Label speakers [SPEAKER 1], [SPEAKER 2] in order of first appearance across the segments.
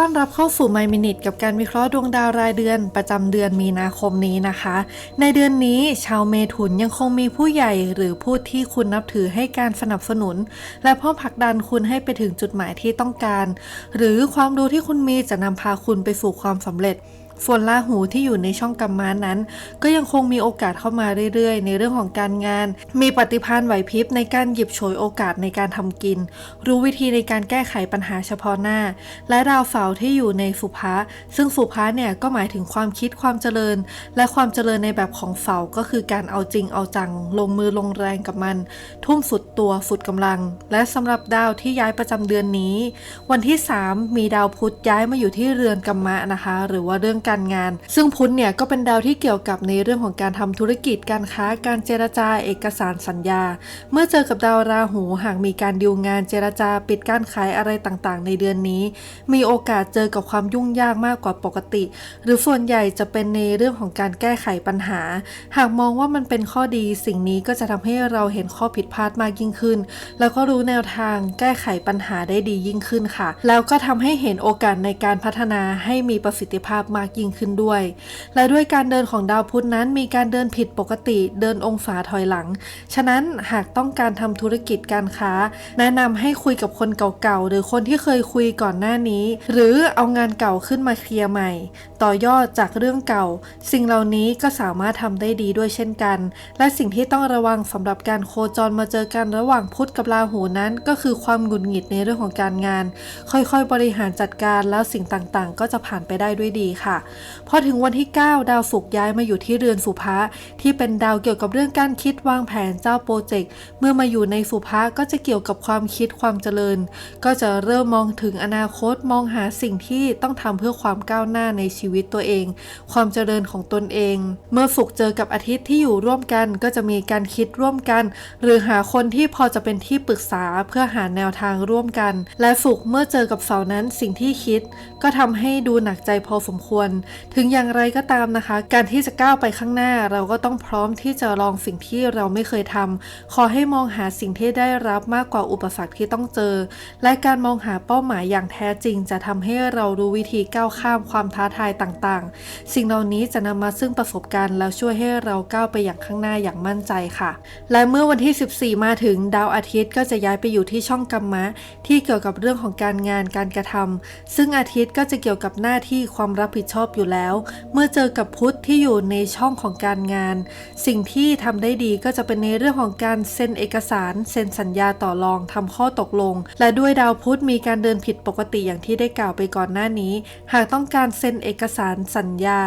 [SPEAKER 1] ต้อนรับเข้าสู่ My Minute กับการวิเคราะห์ดวงดาวรายเดือนประจำเดือนมีนาคมนี้นะคะ ในเดือนนี้ชาวเมถุนยังคงมีผู้ใหญ่หรือผู้ที่คุณนับถือให้การสนับสนุน และพ่อผลักดันคุณให้ไปถึงจุดหมายที่ต้องการ หรือความรู้ที่คุณมีจะนำพาคุณไปสู่ความสำเร็จ ส่วนลาหูที่อยู่ในช่องกรรมานั้น ก็ยังคงมีโอกาสเข้ามาเรื่อยๆ ในเรื่องของการงาน มีปฏิภาณไหวพริบในการหยิบฉวยโอกาสในการทำกิน รู้วิธีในการแก้ไขปัญหาเฉพาะหน้า และดาวเสาร์ที่อยู่ในสุภะซึ่งสุภะเนี่ยก็หมายถึงความคิดความเจริญ และความเจริญในแบบของเสาก็คือการเอาจริงเอาจัง ลงมือลงแรงกับมัน ทุ่มสุดตัวสุดกำลัง และสำหรับดาวที่ย้ายประจำเดือนนี้ วันที่ 3 มีดาวพุธย้ายมาอยู่ที่เรือนกรรมะนะคะ หรือว่าเรื่องการงาน ซึ่งพุธเนี่ยก็เป็นดาวที่เกี่ยวกับในเรื่องของการทำธุรกิจการค้าการเจรจาเอกสารสัญญา เมื่อเจอกับดาวราหูหากมีการดีลงานเจรจาปิดการขายอะไรต่างๆ ในเดือนนี้ มีโอกาสเจอกับความยุ่งยากมากกว่าปกติ หรือส่วนใหญ่จะเป็นในเรื่องของการแก้ไขปัญหา หากมองว่ามันเป็นข้อดีสิ่งนี้ก็จะทำให้เราเห็นข้อผิดพลาดมากยิ่งขึ้น แล้วก็รู้แนวทางแก้ไขปัญหาได้ดียิ่งขึ้นค่ะ แล้วก็ทำให้เห็นโอกาสในการพัฒนาให้มีประสิทธิภาพมากยิ่งขึ้นด้วย และด้วยการเดินของดาวพุธนั้นมีการเดินผิดปกติเดินองศาถอยหลัง ฉะนั้นหากต้องการทำธุรกิจการค้า แนะนำให้คุยกับคนเก่าๆ หรือคนที่เคยคุยก่อนหน้านี้ หรือเอางานเก่าขึ้นมาเคลียร์ใหม่ ต่อยอดจากเรื่องเก่า สิ่งเหล่านี้ก็สามารถทำได้ดีด้วยเช่นกัน และสิ่งที่ต้องระวังสำหรับการโคจรมาเจอกันระหว่างพุธกับราหูนั้น ก็คือความหงุดหงิดในเรื่องของการงาน ค่อยๆ บริหารจัดการแล้วสิ่งต่างๆ ก็จะผ่านไปได้ด้วยดีค่ะพอถึงวันที่ 9 ดาวศุกร์ย้ายมาอยู่ที่เรือนสุภะที่เป็นดาวเกี่ยวกับเรื่องการคิดวางแผนเจ้าโปรเจกต์เมื่อมาอยู่ในสุภะก็จะเกี่ยวกับความคิดความเจริญ ก็จะเริ่มมองถึงอนาคตมองหาสิ่งที่ต้องทำเพื่อความก้าวหน้าในชีวิตตัวเอง ความเจริญของตนเอง เมื่อศุกร์เจอกับอาทิตย์ที่อยู่ร่วมกัน ก็จะมีการคิดร่วมกัน หรือหาคนที่พอจะเป็นที่ปรึกษาเพื่อหาแนวทางร่วมกัน และศุกร์เมื่อเจอกับเสาร์นั้นสิ่งที่คิด ก็ทำให้ดูหนักใจพอสมควรถึงอย่างไรก็ตามนะคะ การที่จะก้าวไปข้างหน้า เราก็ต้องพร้อมที่จะลองสิ่งที่เราไม่เคยทำขอให้มองหาสิ่งที่ได้รับมากกว่าอุปสรรคที่ต้องเจอ และการมองหาเป้าหมายอย่างแท้จริง จะทำให้เรารู้วิธีก้าวข้ามความท้าทายต่างๆ สิ่งเหล่านี้จะนำมาซึ่งประสบการณ์แล้วช่วยให้เราก้าวไปอย่างข้างหน้าอย่างมั่นใจค่ะ และเมื่อวันที่ 14 มาถึงดาวอาทิตย์ก็จะย้ายไปอยู่ที่ช่องกัมมะ ที่เกี่ยวกับเรื่องของการงานการกระทำซึ่งอาทิตย์ก็จะเกี่ยวกับหน้าที่ความรับผิดชอบอยู่แล้ว เมื่อเจอกับพุธที่อยู่ในช่องของการงาน สิ่งที่ทำได้ดีก็จะเป็นในเรื่องของการเซ็นเอกสารเซ็นสัญญาต่อรองทำข้อตกลง และด้วยดาวพุธมีการเดินผิดปกติอย่างที่ได้กล่าวไปก่อนหน้านี้ หากต้องการเซ็นเอกสารสัญญา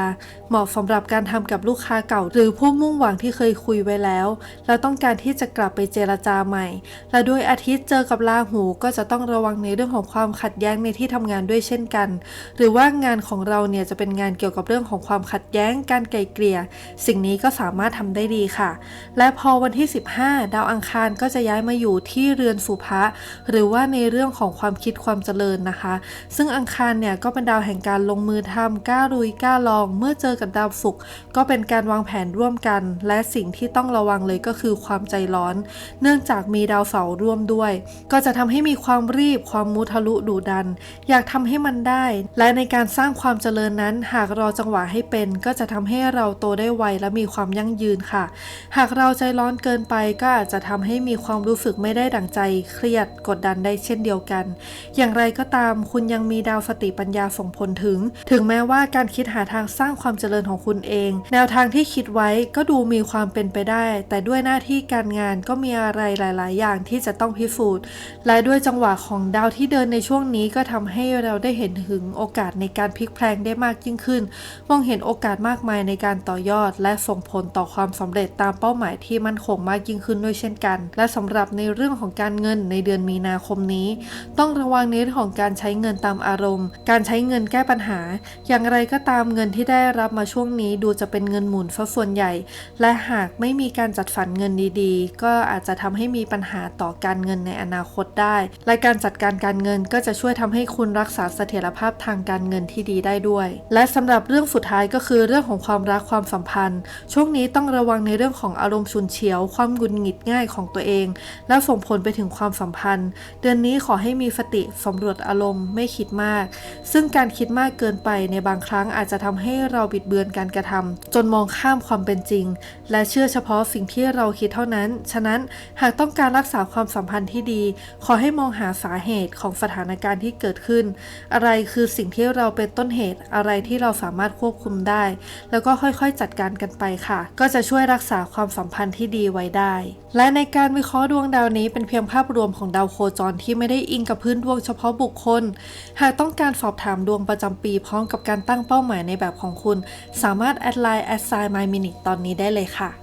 [SPEAKER 1] เหมาะสำหรับการทำกับลูกค้าเก่า หรือผู้มุ่งหวังที่เคยคุยไว้แล้วแล้วต้องการที่จะกลับไปเจรจาใหม่ และด้วยอาทิตย์เจอกับราหูก็จะต้องระวังในเรื่องของความขัดแย้งในที่ทำงานด้วยเช่นกัน หรือว่างานของเราเนี่ยจะเป็นงานเกี่ยวกับเรื่องของความขัดแย้งการไกลเกลี่ย สิ่งนี้ก็สามารถทำได้ดีค่ะ และพอวันที่ 15 ดาวอังคารก็จะย้ายมาอยู่ที่เรือนสุภะหรือว่าในเรื่องของความคิดความเจริญนะคะ ซึ่งอังคารเนี่ยก็เป็นดาวแห่งการลงมือทำกล้าลุยกล้าลอง เมื่อเจอกับดาวศุกร์ก็เป็นการวางแผนร่วมกัน และสิ่งที่ต้องระวังเลยก็คือความใจร้อน เนื่องจากมีดาวเสาร์ร่วมด้วย ก็จะทำให้มีความรีบความมุทะลุดุดัน อยากทำให้มันได้ และในการสร้างความเจริญนั้นหากรอจังหวะให้เป็นก็จะทำให้เราโตได้ไวและมีความยั่งยืนค่ะ หากเราใจร้อนเกินไปก็อาจจะทำให้มีความรู้สึกไม่ได้ดั่งใจ เครียดกดดันได้เช่นเดียวกัน อย่างไรก็ตามคุณยังมีดาวสติปัญญาส่งผลถึง ถึงแม้ว่าการคิดหาทางสร้างความเจริญของคุณเอง แนวทางที่คิดไว้ก็ดูมีความเป็นไปได้ แต่ด้วยหน้าที่การงานก็มีอะไรหลาย ๆ อย่างที่จะต้องพิสูจน์และด้วยจังหวะของดาวที่เดินในช่วงนี้ก็ทำให้เราได้เห็นถึงโอกาสในการพลิกแพลงได้มากยิ่งขึ้น มองเห็นโอกาสมากมายในการต่อยอด และส่งผลต่อความสำเร็จตามเป้าหมายที่มั่นคงมากยิ่งขึ้นด้วยเช่นกัน และสำหรับในเรื่องของการเงินในเดือนมีนาคมนี้ ต้องระวังในเรื่องของการใช้เงินตามอารมณ์ การใช้เงินแก้ปัญหา อย่างไรก็ตามเงินที่ได้รับมาช่วงนี้ดูจะเป็นเงินหมุนซะส่วนใหญ่ และหากไม่มีการจัดสรรเงินดีๆ ก็อาจจะทำให้มีปัญหาต่อการเงินในอนาคตได้ และการจัดการการเงินก็จะช่วยทำให้คุณรักษาเสถียรภาพทางการเงินที่ดีได้ด้วยและสำหรับเรื่องสุดท้ายก็คือเรื่องของความรักความสัมพันธ์ ช่วงนี้ต้องระวังในเรื่องของอารมณ์ฉุนเฉียว ความหงุดหงิดง่ายของตัวเอง และส่งผลไปถึงความสัมพันธ์ เดือนนี้ขอให้มีสติสำรวจอารมณ์ไม่คิดมาก ซึ่งการคิดมากเกินไปในบางครั้งอาจจะทำให้เราบิดเบือนการกระทำจนมองข้ามความเป็นจริง และเชื่อเฉพาะสิ่งที่เราคิดเท่านั้น ฉะนั้นหากต้องการรักษาความสัมพันธ์ที่ดี ขอให้มองหาสาเหตุของสถานการณ์ที่เกิดขึ้น อะไรคือสิ่งที่เราเป็นต้นเหตุอะไรที่เราสามารถควบคุมได้ แล้วก็ค่อยๆจัดการกันไปค่ะ ก็จะช่วยรักษาความสัมพันธ์ที่ดีไว้ได้ และในการวิเคราะห์ดวงดาวนี้เป็นเพียงภาพรวมของดาวโคจรที่ไม่ได้อิงกับพื้นดวงเฉพาะบุคคล หากต้องการสอบถามดวงประจำปีพร้อมกับการตั้งเป้าหมายในแบบของคุณ สามารถแอดไลน์ a s s i g n my minute ตอนนี้ได้เลยค่ะ